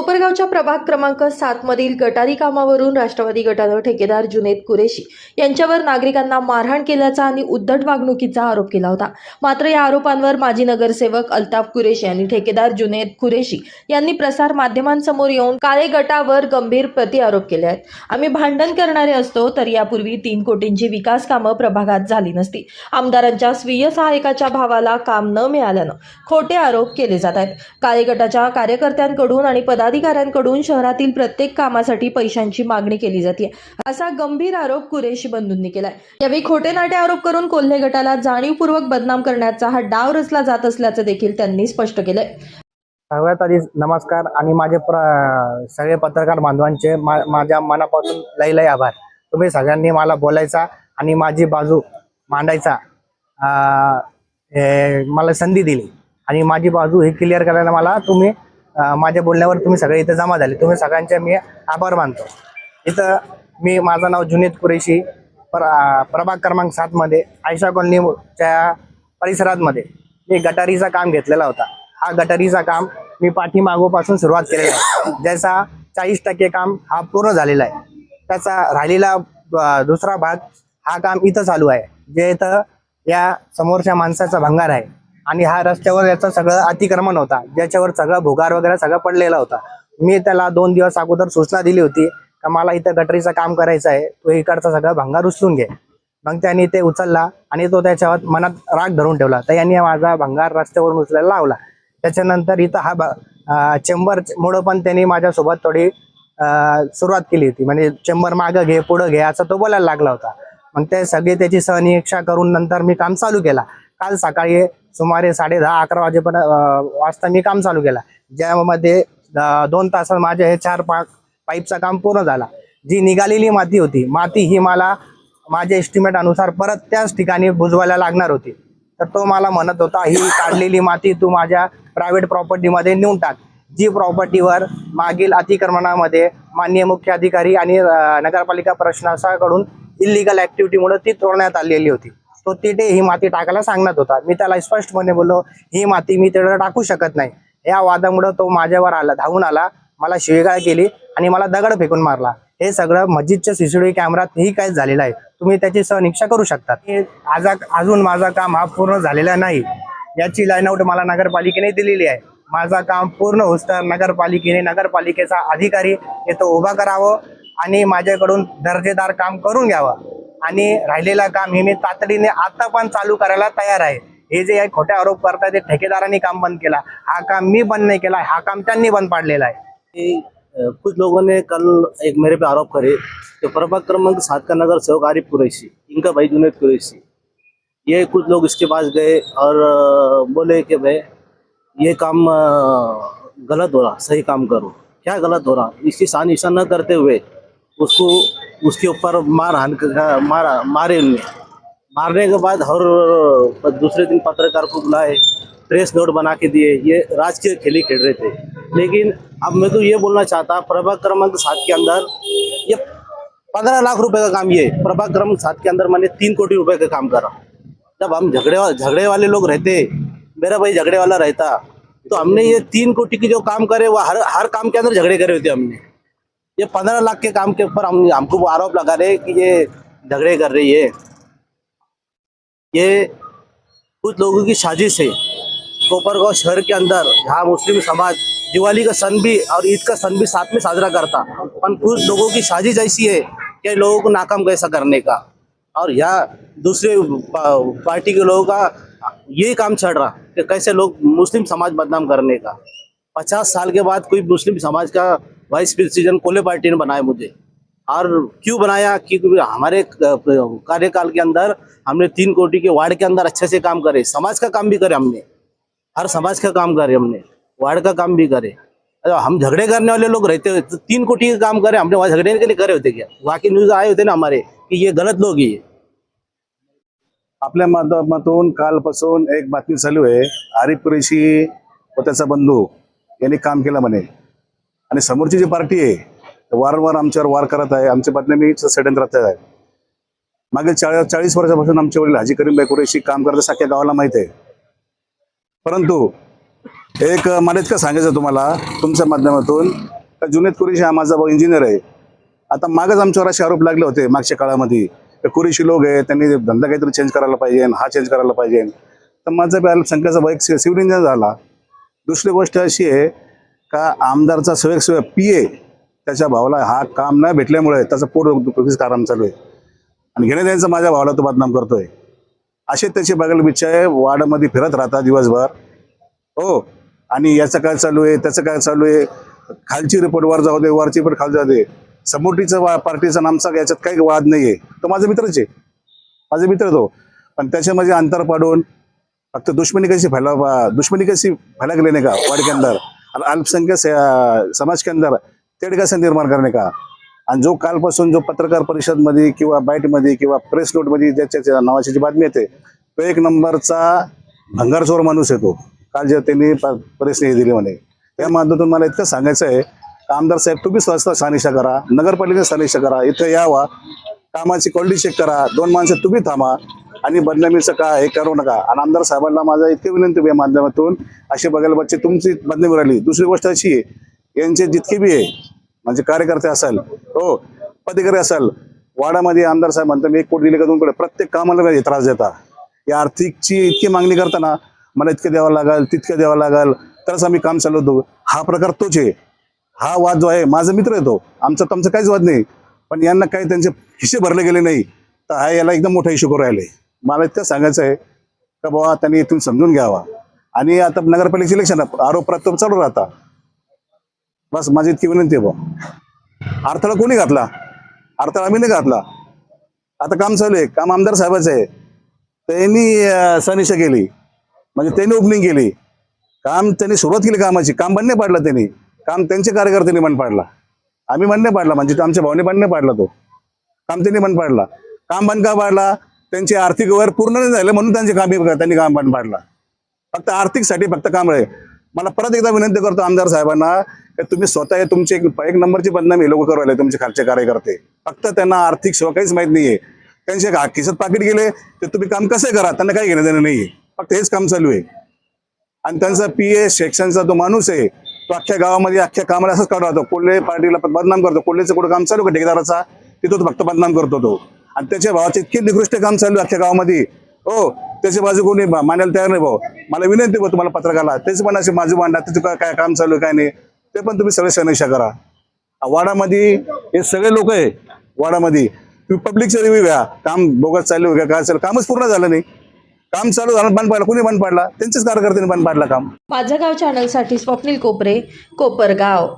कोपरगावच्या प्रभाग क्रमांक सात मधील गटारी कामावरून राष्ट्रवादी गटानं ठेकेदार जुनेद कुरेशी यांच्यावर नागरिकांना मारहाण केल्याचा आणि उद्धट वागणुकीचा आरोप केला होता. मात्र या आरोपांवर माजी नगरसेवक अल्ताफ कुरेशी आणि ठेकेदार जुनेद कुरेशी यांनी प्रसार माध्यमांसमोर येऊन काळे गटावर गंभीर प्रतिआरोप केले आहेत. आम्ही भांडण करणारे असतो तर यापूर्वी तीन कोटींची विकास कामं प्रभागात झाली नसती. आमदारांच्या स्वीय सहायकाच्या भावाला काम न मिळाल्यानं खोटे आरोप केले जात आहेत. काळे गटाच्या कार्यकर्त्यांकडून आणि पदाधिकाऱ्यांकडून शहरातील प्रत्येक कामासाठी पैशांची मागणी केली जाते. असा गंभीर आरोप कुरेशी बंधूंनी केलाय. यावेळी खोटे नाटे आरोप करून कोल्हे गटाला जाणीवपूर्वक बदनाम करण्याचा हा डाव रचला जात असल्याचं देखील त्यांनी स्पष्ट केलंय. सगळ्यात आधी नमस्कार आणि माझे प्र सगळे पत्रकार बांधवांचे मा माझ्या मनापासून लई लई आभार. तुम्ही सगळ्यांनी मला बोलायचा आणि माझी बाजू मांडायचा हे मला संधी दिली. आणि माझी बाजू ही क्लिअर करायला मला तुम्ही माझ्या बोलण्यावर तुम्ही सगळे इथे जमा झाले. तुम्ही सगळ्यांचे मी आभार मानतो. इथं मी माझं नाव जुनेद कुरेशी प्र प्रभाग क्रमांक सातमध्ये आयशा कॉलनीच्या परिसरातमध्ये मी गटारीचं काम घेतलेला होता. हा गटारीचा काम मी पाठीमागोपासून सुरुवात केलेला आहे. ज्याचा चाळीस टक्के काम हा पूर्ण झालेला आहे. त्याचा राहिलेला दुसरा भाग हा काम इथं चालू आहे. जे इथं या समोरच्या माणसाचा भंगार आहे. आणि हा रस्त्यावर याचं सगळं अतिक्रमण होता. ज्याच्यावर सगळं भुगार वगैरे सगळं पडलेला होता. मी त्याला दोन दिवस अगोदर सूचना दिली होती का मला इथं गटरीचं काम करायचं आहे तो इकडचा सगळं भंगार उचलून घे. मग त्यांनी ते उचलला आणि तो त्याच्यावर मनात राग धरून ठेवला. तर यांनी माझा भंगार रस्त्यावरून उचलायला लावला. त्याच्यानंतर इथं हा चेंबर मुळे पण त्यांनी माझ्यासोबत थोडी सुरुवात केली होती. म्हणजे चेंबर मागं घे पुढं घे असं तो बोलायला लागला होता. मग ते सगळे त्याची सहनिरीक्षा करून नंतर मी काम चालू केला. काल सकाळी सुमारे साडे दहा अकरा वाजेपर्यंत वाजता मी काम चालू केला. ज्यामध्ये दोन तासात माझे हे चार पा पाईपचं काम पूर्ण झाला. जी निघालेली माती होती माती ही मला माझ्या एस्टिमेट अनुसार परत त्याच ठिकाणी बुजवायला लागणार होती. तर तो मला म्हणत होता ही काढलेली माती तू माझ्या प्रायव्हेट प्रॉपर्टीमध्ये नेऊन टाक. जी प्रॉपर्टीवर मागील अतिक्रमणामध्ये माननीय मुख्य अधिकारी आणि नगरपालिका प्रशासनाकडून इलिगल ॲक्टिव्हिटीमुळे ती तोडण्यात आलेली होती. तो तिथे ही माती टाकायला सांगण्यात होता. मी त्याला स्पष्टपणे बोललो ही माती मी तिथे टाकू शकत नाही. या वादामुळे तो माझ्यावर आला धावून आला मला शिवेगाळ केली आणि मला दगड फेकून मारला. हे सगळं मस्जिदच्या सीसीटीव्ही कॅमेरात ही काय झालेलं आहे? तुम्ही त्याची सहनिक्षा करू शकता. आज अजून माझा काम हा पूर्ण झालेला नाही. याची लाईन आउट मला नगरपालिकेने दिलेली आहे. माझा काम पूर्ण होस नगरपालिकेने नगरपालिकेचा अधिकारी येतो उभा करावं आणि माझ्याकडून दर्जेदार काम करून घ्यावं. आणि राहिलेलं काम हे मी तातडीने आता पण चालू करायला तयार आहे. हे जे खोटे आरोप करतात ते ठेकेदारांनी काम बंद केला. हा काम मी बंद नाही केला हा काम त्यांनी बंद पाडलेला आहे. कुछ लोगों ने कल एक मेरे पे आरोप करे. तो प्रभाग क्रमांक सात का नगर सेवक आरिफ कुरैशी इनका भाई जुनेद कुरैशी. ये कुछ लोग इसके पास गए और बोले कि भाई ये काम गलत हो रहा सही काम करो। क्या गलत हो रहा? इसकी शान न करते हुए उसको उसके ऊपर मार हान मारा, मारे उनने मारने के बाद हर दूसरे दिन पत्रकार को बुलाए, प्रेस नोट बना के दिए। ये राजकीय खेली खेल रहे थे। लेकिन अब मैं तो ये बोलना चाहता, प्रभाग क्रमांक सात के अंदर ये पंद्रह लाख रुपए का काम ये, प्रभाग क्रमांक सात के अंदर मैंने तीन कोटी रुपए का काम करा। जब हम झगड़े झगड़े वाले लोग रहते, मेरा भाई झगड़े वाला रहता तो हमने ये तीन कोटी की जो काम करे, वो हर हर काम के अंदर झगड़े करे होते हमने। ये पंद्रह लाख के काम के ऊपर हम, हमको आरोप लगा रहे कि ये झगड़े कर रही है। ये कुछ लोगों की साजिश है। कोपरगांव शहर के अंदर, जहाँ मुस्लिम समाज, दिवाली का सन भी और ईद का सन भी साथ में साजरा करता। पर कुछ लोगों की साजिश ऐसी है कि लोगों को नाकाम कैसा करने का। और यहाँ दूसरे पार्टी के लोगों का ये काम चल रहा कि कैसे लोग मुस्लिम समाज बदनाम करने का। पचास साल के बाद कोई मुस्लिम समाज का वाइस प्रेसिडेंट कोले पार्टी ने बनाया मुझे। और क्यों बनाया? क्योंकि हमारे कार्यकाल के अंदर हमने तीन कोटी के वार्ड के अंदर अच्छे से काम करे। समाज का काम भी करे हमने। हर समाज का काम करे हमने। वार्ड का काम भी करे। अरे, हम झगड़े करने वाले लोग रहते हुए तो तीन कोटी का काम करे। हमने वहाँ झगड़े के लिए करे होते क्या? वहाँ की न्यूज़ आए होते ना हमारे, कि ये गलत लोग ही आपल्या माध्यमातून कालपासून एक बातमी चालू आहे, आरिफ कुरेशी व त्याचा बंधू, यांनी काम केलं म्हणे. आणि समोरची जी पार्टी आहे वारंवार आमच्यावर वार करत आहे. आमच्या बदनामी षडयंत्रात आहे. मागील चाळीस चाळीस वर्षापासून आमचे वडील हाजी करीमबाई कुरेशी काम करत सख्या गावाला माहीत आहे. परंतु एक मला इतकं सांगायचं तुम्हाला तुमच्या माध्यमातून का जुनेद कुरेशी हा माझा भाऊ इंजिनियर आहे. आता मागच आमच्यावर असे आरोप लागले होते मागच्या काळामध्ये कुरेशी लोक आहे त्यांनी धंदा काहीतरी चेंज करायला पाहिजे हा चेंज करायला पाहिजे. तर माझा संख्याचा अल्पसंख्याचा भाऊ एक सिव्हिल इंजिनियर झाला. दुसरी गोष्ट अशी आहे का आमदारचा स्वयं स्वयं पी ए त्याच्या भावाला हा काम नाही भेटल्यामुळे त्याचं पोट दुखीच कारण चालू आहे. आणि घेण्या द्यायचं माझ्या भावाला तो बदनाम करतोय. असे त्याची बघायला इच्छा आहे वाडामध्ये फिरत राहतात दिवसभर. हो आणि याचं काय चालू आहे त्याचं काय चालू आहे? खालची रिपोर्ट वर जाऊ दे वरची रिपोर्ट खाली जाऊ दे. समोरटीचं वा पार्टीचा नामचा याच्यात काही वाद नाही आहे तो माझा मित्रच आहे. माझा मित्र तो. पण त्याच्यामध्ये अंतर पाडून फक्त दुश्मनी कशी फैला दुश्मनी कशी फैला गेली नाही का वाड आणि अल्पसंख्यक समाज के अंदर तेढ कसं निर्माण करणे का? आणि जो कालपासून जो पत्रकार परिषदमध्ये किंवा बाईटमध्ये किंवा प्रेस नोटमध्ये ज्याच्या नावाची जी बातमी येते तो एक नंबरचा भंगारचोर माणूस येतो काल जे त्यांनी प- प्रेसने दिली म्हणे. त्या माध्यमातून मला इतकं सांगायचं आहे का आमदार साहेब तुम्ही स्वतः सानिशा करा नगरपालिका सानिशा करा इथं यावा कामाची क्वालिटी चेक करा दोन माणसं तुम्ही थांबा. आणि बदनामीचं का हे करू नका. आणि आमदार साहेबांना माझा इतकी विनंती आहे या माध्यमातून असे बघायला बच्चे तुमची बदनामी राहिली. दुसरी गोष्ट अशी आहे यांचे जितके बी आहे म्हणजे कार्यकर्ते असाल हो पदाधिकारी असाल वाडामध्ये आमदार साहेब म्हणतात मी एक कोट दिले का दोन कोटी? प्रत्येक कामाला त्रास देता. या आर्थिकची इतकी मागणी करताना मला इतकं द्यावं लागेल तितकं द्यावं लागेल तरच आम्ही काम चालवतो हा प्रकार तोच आहे. हा वाद जो आहे माझा मित्र आहे तो. आमचा तुमचा काहीच वाद नाही. पण यांना काही त्यांचे हिशे भरले गेले नाही. तर हा याला एकदम मोठा इश्यू करू राहिले. मला इतकं सांगायचं आहे का बाबा त्यांनी इथून समजून घ्यावा. आणि आता नगरपालिकेचे इलेक्शन आरोप प्रत्यारोप चालू राहता. बस माझी इतकी विनंती आहे बा अडथळा कोणी घातला? अडथळा आम्ही नाही घातला. आता काम चालू आहे. काम आमदार साहेबाचं आहे. त्यांनी सनिशा केली. म्हणजे त्यांनी ओपनिंग केली. काम त्यांनी सुरुवात केली कामाची. काम बंद नाही पाडलं त्यांनी. काम त्यांचे कार्यकर्त्यांनी बंद पाडला. आम्ही बंद नाही पाडला. म्हणजे तो आमच्या भावने बंद नाही पाडला तो. काम त्यांनी बंद पाडला. काम बंद का पाडला? त्यांचे आर्थिक व्यवहार पूर्ण नाही झाले म्हणून त्यांचे काम त्यांनी काम बंद पाडला. फक्त आर्थिकसाठी फक्त काम आहे. मला परत एकदा विनंती करतो आमदार साहेबांना की तुम्ही स्वतः तुमची एक एक नंबरची बदनामी लोक करू राहिले तुमचे खालचे कार्यकर्ते. फक्त त्यांना आर्थिक सेवा काहीच माहीत नाहीये. त्यांचे का- खिशात पाकिट गेले ते तुम्ही काम कसे करा? त्यांना काही घेणं देणं नाहीये. फक्त हेच काम चालू आहे. आणि त्यांचा पी ए सेक्शनचा जो माणूस आहे तो अख्ख्या गावामध्ये अख्ख्या कामाला असंच काढू राहतो. कोल्हे पार्टीला पण बदनाम करतो. कोल्हेचं कुठं काम चालू का ठेकेदाराचा? तिथं तो फक्त बदनाम करतो तो. आणि त्याच्या भावाचे इतके निकृष्ट काम चालू आहे अख्ख्या गावामध्ये. हो त्याची बाजू कोणी मा- मानायला तयार नाही भाऊ. मला विनंती भाऊ तुम्हाला पत्रकाला. त्याची पण अशी माझं मांडा त्याचं काय काय काम चालू आहे काय नाही. ते पण तुम्ही सगळे सनिशा करा. वाडामध्ये हे सगळे लोक आहे वाडामध्ये. तुम्ही पब्लिकचा रिव्ह्यू घ्या. काम बोगस चालू घ्या काय चालू कामच पूर्ण झालं नाही. काम चालू झालं बंद पाडलं. कोणी बंद पाडला? त्यांचेच कार्यकर्त्यांनी बंद पाडला काम. माझं गाव चॅनलसाठी स्वप्नील कोपरे कोपरगाव.